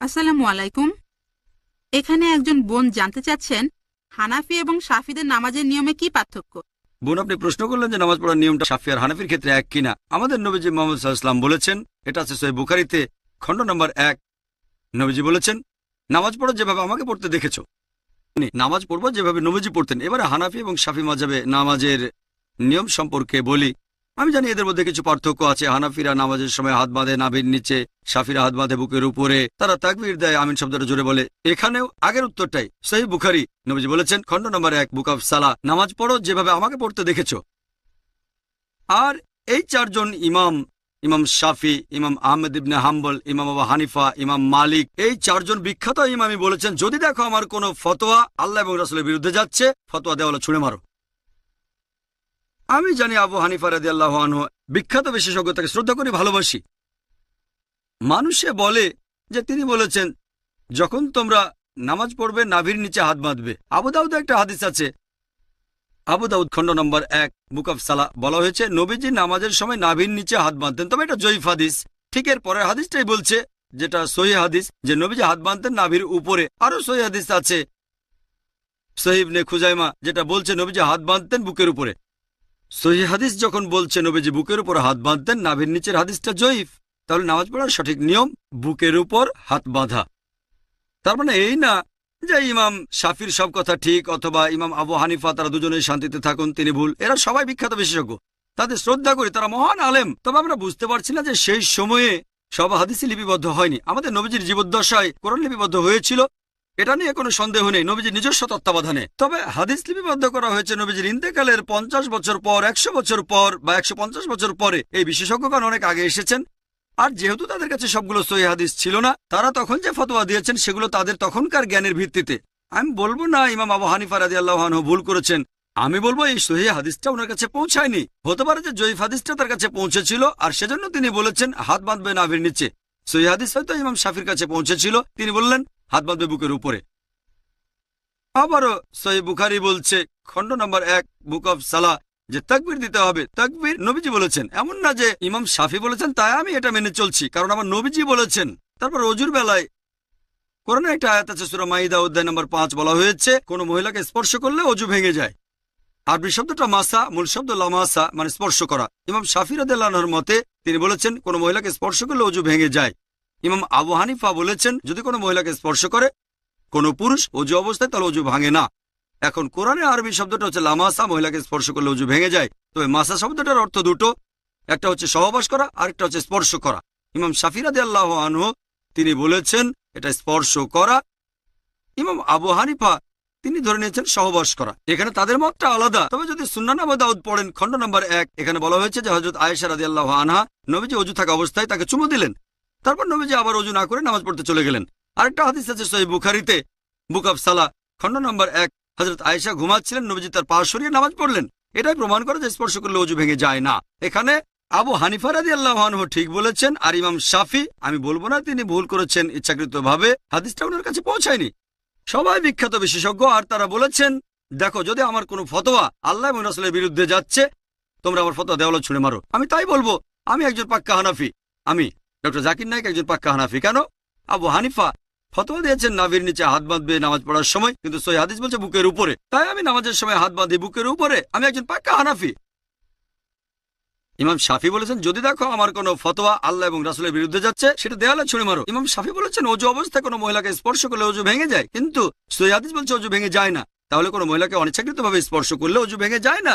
আসসালামু আলাইকুম। এখানে একজন বোন জানতে চাচ্ছেন হানাফি এবং সাফিদের নামাজের নিয়মে কি পার্থক্য? বোন আপনি প্রশ্ন করলেন যে নামাজ পড়ার নিয়মটা সাফি আর হানাফির ক্ষেত্রে এক কিনা। আমাদের নবীজি মোহাম্মদ সাল্লাম বলেছেন এটা আছে সহি বুখারিতে খণ্ড নম্বর এক। নবীজি বলেছেন নামাজ পড়ো যেভাবে আমাকে পড়তে দেখেছ। নি, নামাজ পড়ব যেভাবে নবীজি পড়তেন। এবারে হানাফি এবং সাফি মাজাবে নামাজের নিয়ম সম্পর্কে বলি। আমি জানি এদের মধ্যে কিছু পার্থক্য আছে। হানাফিরা নামাজের সময় হাত বাঁধে নাভির নিচে সাফিরা হাত বাঁধে বুকের উপরে। তারা তাকবির দেয়, আমিন শব্দটা জোরে বলে। এখানেও আগের উত্তরটাই। সেই বুখারি। নবীজি বলেছেন, খণ্ড নম্বর এক, বুক অফ সালা নামাজ পড়ো যেভাবে আমাকে পড়তে দেখেছ। আর এই চারজন ইমাম ইমাম শাফি, ইমাম আহমেদ ইবনে হাম্বল, ইমাম আবু হানিফা, ইমাম মালিক, এই চারজন বিখ্যাত ইমামই বলেছেন, যদি দেখো আমার কোনো ফতোয়া আল্লাহ এবং রাসুলের বিরুদ্ধে যাচ্ছে, ফতোয়া দেওয়ালে ছুঁড়ে মারো। আমি জানি আবু হানিফা রাদি আল্লাহ বিখ্যাত বিশেষজ্ঞ, তাকে শ্রদ্ধা করি ভালোবাসি। মানুষে বলে যে তিনি বলেছেন, যখন তোমরা নামাজ পড়বে, নাভির নিচে হাত বাঁধবে। আবু দাউদে একটা হাদিস আছে। আবু দাউদ খণ্ড নম্বর এক, বুক অফ সালা বলা হয়েছে, নবীজি নামাজের সময় নাভির নিচে হাত বাঁধতেন। তবে এটা জয়ীফ হাদিস। ঠিক এর পরের হাদিসটাই বলছে, যেটা সহি হাদিস, যে নবীজি হাত বাঁধতেন নাভির উপরে। আরও সহি হাদিস আছে সহিবনে খুজাইমা, যেটা বলছে, নবীজি হাত বাঁধতেন বুকের উপরে। সহি হাদিস যখন বলছে, নবীজি বুকের উপর হাত বাঁধতেন, নাভির নিচের হাদিসটা জয়ীফ। তাহলে নামাজ পড়ার সঠিক নিয়ম বুকের উপর হাত বাঁধা। তার মানে এই না যে ইমাম শাফির সব কথা ঠিক অথবা ইমাম আবু হানিফা তারা দুজনেই শান্তিতে থাকুন, তিনি ভুল। এরা সবাই বিখ্যাত বিশেষজ্ঞ। তাদের শ্রদ্ধা করি, তারা মহান আলেম। তবে আমরা বুঝতে পারছি না যে সেই সময়ে সব হাদিসই লিপিবদ্ধ হয়নি। আমাদের নবীজির জীবদ্দশায় কোরআন লিপিবদ্ধ হয়েছিল, এটা নিয়ে কোনো সন্দেহ নেই। নবীজির নিজস্ব তত্ত্বাবধানে। তবে হাদিস লিপিবদ্ধ করা হয়েছে নবীজির ইন্তেকালের পঞ্চাশ বছর পর, একশো বছর পর বা একশো পঞ্চাশ বছর পরে। এই বিশেষজ্ঞগণ অনেক আগে এসেছেন। আর যেহেতু তাদের কাছে সবগুলো সহি হাদিস ছিল না, তারা তখন যে ফতোয়া দিয়েছেন সেগুলো তাদের তখনকার জ্ঞানের ভিত্তিতে। আমি বলব না ইমাম আবু হানিফা রাজি আল্লাহ ভুল করেছেন। আমি বলব এই সহি হাদিসটা ওনার কাছে পৌঁছায়নি। হতে পারে যে জয়ীফ হাদিসটা তার কাছে পৌঁছেছিল আর সেজন্য তিনি বলেছেন, হাত বাঁধবে নাভির নিচে। সহি হাদিস হয়তো ইমাম শাফির কাছে পৌঁছেছিল, তিনি বললেন, হাত বাঁধবে বুকের উপরে। আবারও সহি বুখারি বলছে, খণ্ড নম্বর এক, বুক অফ সালা যে তাকবির দিতে হবে। তাকবির নবীজি বলেছেন। এমন না যে ইমাম সাফি বলেছেন, তাই আমি এটা মেনে চলছি। কারণ আমার নবীজি বলেছেন। তারপর অজুর বেলায় কোরআনে একটা আয়াত আছে, সুরা মাইদা অধ্যায় নম্বর পাঁচ বলা হয়েছে, কোনো মহিলাকে স্পর্শ করলে অজু ভেঙে যায়। আরবি শব্দটা মাসা, মূল শব্দ লামাসা মানে স্পর্শ করা। ইমাম শাফির আদাল্লাহর মতে, তিনি বলেছেন, কোনো মহিলাকে স্পর্শ করলে অজু ভেঙে যায়। ইমাম আবু হানিফা বলেছেন, যদি কোনো মহিলাকে স্পর্শ করে কোনো পুরুষ অজু অবস্থায়, তাহলে অজু ভাঙে না। এখন কোরআনে আরবি শব্দটা হচ্ছে লামাসা, মহিলাকে স্পর্শ করলে উজু ভেঙে যায়। তবে মাসা শব্দটার অর্থ দুটো। একটা হচ্ছে সহবাস করা, আরেকটা হচ্ছে স্পর্শ করা। ইমাম শাফিরাদি আল্লাহ আনহ, তিনি বলেছেন, এটা স্পর্শ করা। ইমাম আবু হানিফা, তিনি ধরে নিয়েছেন সহবাস করা। এখানে তাদের মতটা আলাদা। তবে যদি সুন্নান আবু দাউদ পড়েন, খণ্ড নম্বর এক, এখানে বলা হয়েছে যে হজরত আয়েশা রাদি আল্লাহ আনহা নবীজি অজু থাকা অবস্থায় তাকে চুমু দিলেন। তারপর নবীজি আবার অজু না করে নামাজ পড়তে চলে গেলেন। আরেকটা হাদিস আছে সহি বুখারিতে, বুক অফ সালা, খণ্ড নম্বর এক হজরত আয়েশা ঘুমাচ্ছিলেন, নবীজি তার পা সরিয়ে নামাজ পড়লেন। এটাই প্রমাণ করে যে স্পর্শ করলে অজু ভেঙে যায় না। এখানে আবু হানিফা রাদি আল্লাহ ঠিক বলেছেন, আর ইমাম শাফি, আমি বলব না তিনি ভুল করেছেন ইচ্ছাকৃত ভাবে হাদিসটা ওনার কাছে পৌঁছায়নি। সবাই বিখ্যাত বিশেষজ্ঞ, আর তারা বলেছেন, দেখো, যদি আমার কোনো ফতোয়া আল্লাহ রাসুলের বিরুদ্ধে যাচ্ছে, তোমরা আমার ফতোয়া দেওয়ালো ছুঁড়ে মারো। আমি তাই বলব, আমি একজন পাক্কা হানাফি। আমি, ডক্টর জাকির নায়ক একজন পাক্কা হানাফি। কেন? আবু হানিফা ফতোয়া দিয়েছেন নাভির নিচে হাত বাঁধবে নামাজ পড়ার সময়, কিন্তু সই হাদিস বলছে বুকের উপরে। তাই আমি নামাজের সময় হাত বাঁধি বুকের উপরে। আমি একজন পাক্কা হানাফি। ইমাম শাফি বলেছেন, যদি দেখো আমার কোনো ফতোয়া আল্লাহ এবং রাসুলের বিরুদ্ধে যাচ্ছে, সেটা দেওয়ালে ছুঁড়ে মারো। ইমাম শাফি বলেছেন, অজু অবস্থায় কোনো মহিলাকে স্পর্শ করলে অজু ভেঙে যায়, কিন্তু সই হাদিস বলছে অজু ভেঙে যায় না। তাহলে কোনো মহিলাকে অনিচ্ছাকৃত ভাবে স্পর্শ করলে অজু ভেঙে যায় না।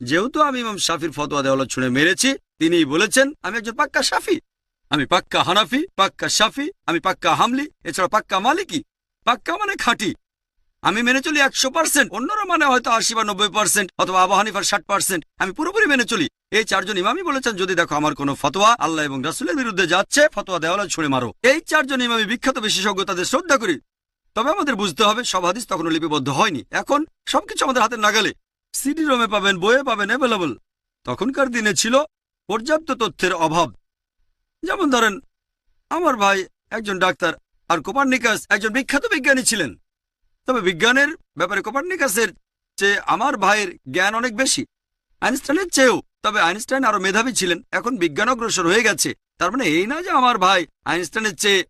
যেহেতু আমি ইমাম শাফির ফতোয়া দেওয়ালে ছুঁড়ে মেরেছি তিনি বলেছেন, আমি একজন পাক্কা শাফি। আমি পাক্কা হানাফি, পাক্কা শাফি, আমি পাক্কা হামলি, এছাড়া পাক্কা মালিকি, পাক্কা মানে খাঁটি। আমি মেনে চলি একশো পার্সেন্ট, অন্যরা মানে হয়তো আশি বা নব্বই পার্সেন্ট অথবা আবু হানিফার ষাট পার্সেন্ট। আমি পুরোপুরি মেনে চলি। এই চারজন ইমামই বলেছেন, যদি দেখো আমার কোনো ফতোয়া, আল্লাহ এবং রাসুলের বিরুদ্ধে যাচ্ছে, ফতোয়া দেওয়ালে ছুঁড়ে মারো। এই চারজন ইমামি বিখ্যাত বিশেষজ্ঞ, তাদের শ্রদ্ধা করি। তবে আমাদের বুঝতে হবে, সব হাদিস তখনও লিপিবদ্ধ হয়নি। এখন সবকিছু আমাদের হাতে নাগালে। সিডি রোমে পাবেন, বইয়ে পাবেন অ্যাভেলেবল তখনকার দিনে ছিল পর্যাপ্ত তথ্যের অভাব। যেমন ধরেন, আমার ভাই একজন ডাক্তার আর কোপার্নিকাস একজন বিখ্যাত বিজ্ঞানী ছিলেন। তবে বিজ্ঞানের ব্যাপারে কোপার্নিকাসের চেয়ে আমার ভাইয়ের জ্ঞান অনেক বেশি। আইনস্টাইনের চেয়েও, তবে আইনস্টাইন আরও মেধাবী ছিলেন। এখন বিজ্ঞান অগ্রসর হয়ে গেছে। তার মানে এই না যে আমার ভাই আইনস্টাইনের চেয়ে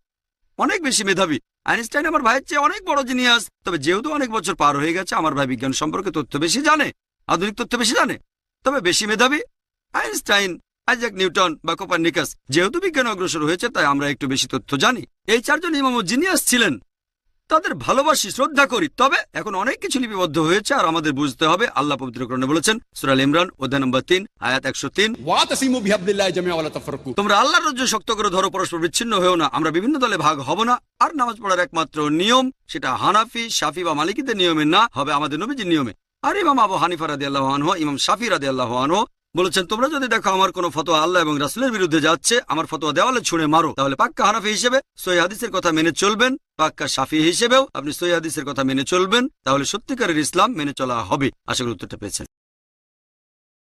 অনেক বেশি মেধাবী। আইনস্টাইন আমার ভাইয়ের চেয়ে অনেক বড় জিনিয়াস। তবে যেহেতু অনেক বছর পার হয়ে গেছে, আমার ভাই বিজ্ঞান সম্পর্কে তথ্য বেশি জানে, আধুনিক তথ্য বেশি জানে। তবে বেশি মেধাবী আইনস্টাইন আইজাক নিউটন বা কোপারনিকাস যেহেতু বিজ্ঞান অগ্রসর হয়েছে তাই আমরা একটু বেশি তথ্য জানি। এই চারজন ইমাম জিনিয়াস ছিলেন। তাদের ভালোবাসি শ্রদ্ধা করি তবে এখন অনেক কিছু লিপিবদ্ধ হয়েছে আর আমাদের বুঝতে হবে আল্লাহ পবিত্রকরণে বলেছেন সুরাল ইমরান অধ্যায় নম্বর তিন আয়াত একশো তিন। তোমরা আল্লাহ রাজ্য শক্ত করে ধরো পরস্পর বিচ্ছিন্ন হয়েও না। আমরা বিভিন্ন দলে ভাগ হব না। আর নামাজ পড়ার একমাত্র নিয়ম সেটা হানাফি সাফি বা মালিকীদের নিয়মে না হবে আমাদের নবীজির নিয়মে। আর ইমাম আবু হানিফা রাদি আল্লাহ ইমাম শাফি রাদি আল্লাহ বলেছেন, তোমরা যদি দেখো আমার কোনো ফতোয়া আল্লাহ এবং রাসুলের বিরুদ্ধে যাচ্ছে, আমার ফতোয়া দেওয়ালে ছুঁড়ে মারো। তাহলে পাক্কা হানাফি হিসেবে সই হাদিসের কথা মেনে চলবেন, পাক্কা সাফি হিসেবেও আপনি সই হাদিসের কথা মেনে চলবেন, তাহলে সত্যিকারের ইসলাম মেনে চলা হবে। আশা করি উত্তরটা পেয়েছেন।